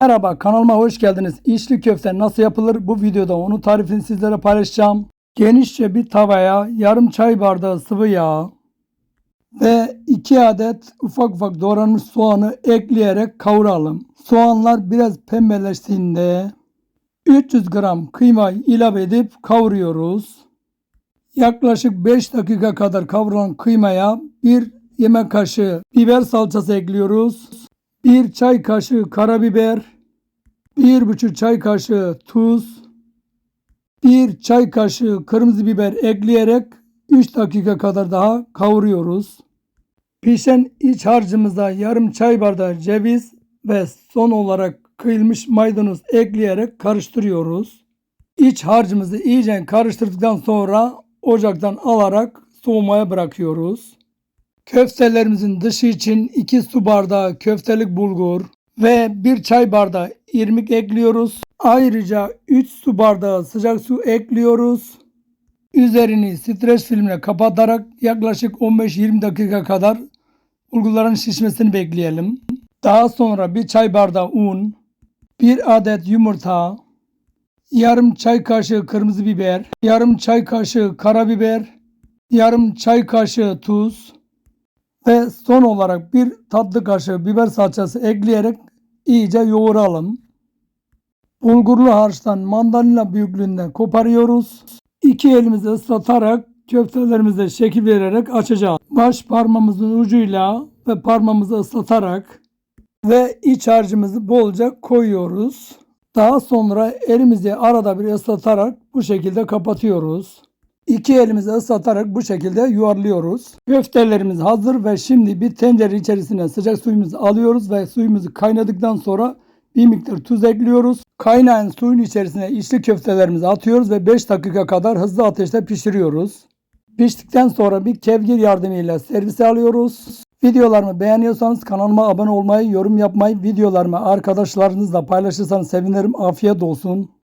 Merhaba kanalıma hoş geldiniz. İçli köfte nasıl yapılır? Bu videoda onun tarifini sizlere paylaşacağım. Genişçe bir tavaya yarım çay bardağı sıvı yağ ve 2 adet ufak ufak doğranmış soğanı ekleyerek kavuralım. Soğanlar biraz pembeleştiğinde 300 gram kıyma ilave edip kavuruyoruz. Yaklaşık 5 dakika kadar kavrulan kıymaya bir yemek kaşığı biber salçası ekliyoruz. 1 çay kaşığı karabiber, 1,5 çay kaşığı tuz, 1 çay kaşığı kırmızı biber ekleyerek 3 dakika kadar daha kavuruyoruz. Pişen iç harcımıza yarım çay bardağı ceviz ve son olarak kıyılmış maydanoz ekleyerek karıştırıyoruz. İç harcımızı iyice karıştırdıktan sonra ocaktan alarak soğumaya bırakıyoruz. Köftelerimizin dışı için 2 su bardağı köftelik bulgur ve 1 çay bardağı irmik ekliyoruz. Ayrıca 3 su bardağı sıcak su ekliyoruz. Üzerini streç filmle kapatarak yaklaşık 15-20 dakika kadar bulgurların şişmesini bekleyelim. Daha sonra 1 çay bardağı un, 1 adet yumurta, yarım çay kaşığı kırmızı biber, yarım çay kaşığı karabiber, yarım çay kaşığı tuz, ve son olarak bir tatlı kaşığı biber salçası ekleyerek iyice yoğuralım. Bulgurlu harçtan mandalina büyüklüğünde koparıyoruz. İki elimizi ıslatarak köftelerimize şekil vererek açacağız. Baş parmağımızın ucuyla ve parmağımızı ıslatarak ve iç harcımızı bolca koyuyoruz. Daha sonra elimizi arada bir ıslatarak bu şekilde kapatıyoruz. İki elimizi ıslatarak bu şekilde yuvarlıyoruz. Köftelerimiz hazır ve şimdi bir tencere içerisine sıcak suyumuzu alıyoruz ve suyumuzu kaynadıktan sonra bir miktar tuz ekliyoruz. Kaynayan suyun içerisine içli köftelerimizi atıyoruz ve 5 dakika kadar hızlı ateşte pişiriyoruz. Piştikten sonra bir kevgir yardımıyla servise alıyoruz. Videolarımı beğeniyorsanız kanalıma abone olmayı, yorum yapmayı, videolarımı arkadaşlarınızla paylaşırsanız sevinirim. Afiyet olsun.